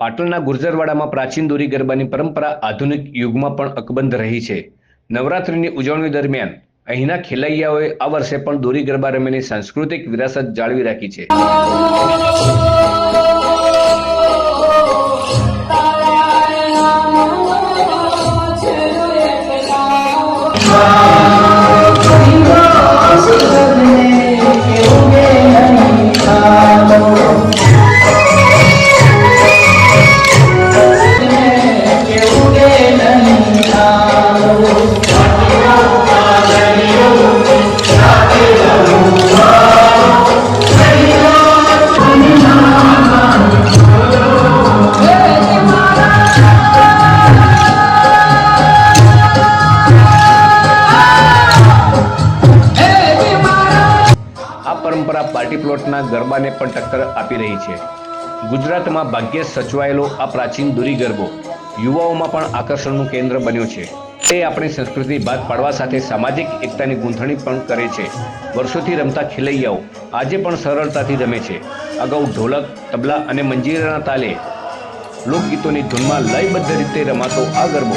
પાટણના ગુર્જરવાડામાં પ્રાચીન દોરી ગરબાની પરંપરા આધુનિક યુગમાં પણ અકબંધ રહી છે. નવરાત્રિની ઉજવણી દરમિયાન અહીંના ખેલૈયાઓએ આ વર્ષે પણ દોરી ગરબા રમીની સાંસ્કૃતિક વિરાસત જાળવી રાખી છે. આ પરંપરા પાર્ટી પ્લોટના ગરબાને પણ ટક્કર આપી રહી છે. ગુજરાતમાં ભાગ્યે સચવાયેલો આ પ્રાચીન દુરી ગરબો યુવાઓમાં પણ આકર્ષણનું કેન્દ્ર બન્યો છે. તે આપણી સંસ્કૃતિ ભાગ પાડવા સાથે સામાજિક એકતાની ગૂંથણી પણ કરે છે. વર્ષોથી રમતા ખેલૈયાઓ આજે પણ સરળતાથી રમે છે. અગાઉ ઢોલક તબલા અને મંજીરાના તાલે લોકગીતોની ધૂનમાં લયબદ્ધ રીતે રમાતો આ ગરબો.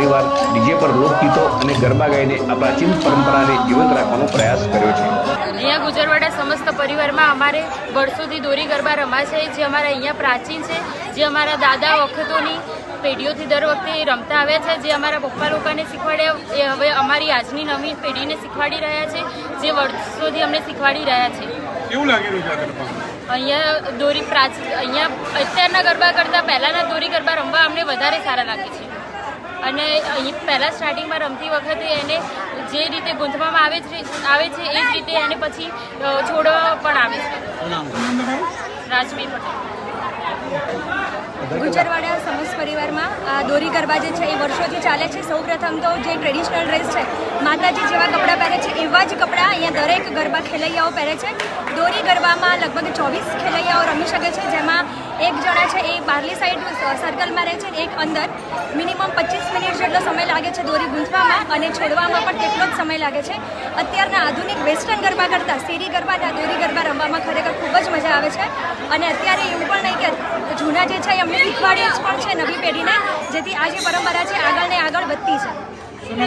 પરિવાર ડીજે પર લોકગીતો અને ગરબા ગાઈને આ પ્રાચીન પરંપરાને જીવંત રાખવાનો પ્રયાસ કર્યો છે. અહીંયા ગુજરવાડા સમસ્ત પરિવારમાં અમારે વર્ષોથી દોરી ગરબા રમાય છે જે અમારા અહીંયા પ્રાચીન છે જે અમારા દાદા વખતોની પેઢીઓથી દર વખતે એ રમતા આવ્યા છે જે અમારા પપ્પા લોકોને શીખવાડ્યા એ હવે અમારી આજની નવી પેઢીને શીખવાડી રહ્યા છે જે વર્ષોથી અમને શીખવાડી રહ્યા છે. કેવું લાગી રહ્યું છે અહીંયા દોરી પ્રાચીન અહીંયા અત્યારના ગરબા કરતાં પહેલાંના દોરી ગરબા રમવા અમને વધારે સારા લાગે છે. અને પહેલાં સ્ટાર્ટિંગમાં રમતી વખતે એને જે રીતે ગૂંથવામાં આવે છે આવે છે, એ જ રીતે એને પછી છોડવા પણ આવે છે. રાજવી પટેલ. ગુજરવાડા સમસ્ત પરિવારમાં આ દોરી ગરબા જે છે, એ વર્ષોથી ચાલે છે સૌ પ્રથમ તો જે ટ્રેડિશનલ ડ્રેસ છે, માતાજી જેવા કપડાં પહેરે છે, એવા જ કપડાં અહીંયા દરેક ગરબા ખેલૈયાઓ પહેરે છે. દોરી ગરબામાં લગભગ ચોવીસ ખેલૈયાઓ રમી શકે છે, જેમાં એક જણા છે, એ બારલી સાઈડ સર્કલમાં રહે છે એક અંદર. મિનિમમ પચીસ મિનિટ જેટલો સમય લાગે છે દોરી ગૂંથવામાં અને છોડવામાં પણ તેટલો જ સમય લાગે છે. અત્યારના આધુનિક વેસ્ટર્ન ગરબા કરતાં શેરી ગરબા ત્યાં દોરી ગરબા રમવામાં ખરેખર ખૂબ જ મજા આવે છે. અને અત્યારે એવું પણ નહીં કે જૂના જે છે એમને શીખવાડે પણ છે નવી પેઢીને, જેથી આ જે પરંપરા છે આગળ ને આગળ વધતી છે.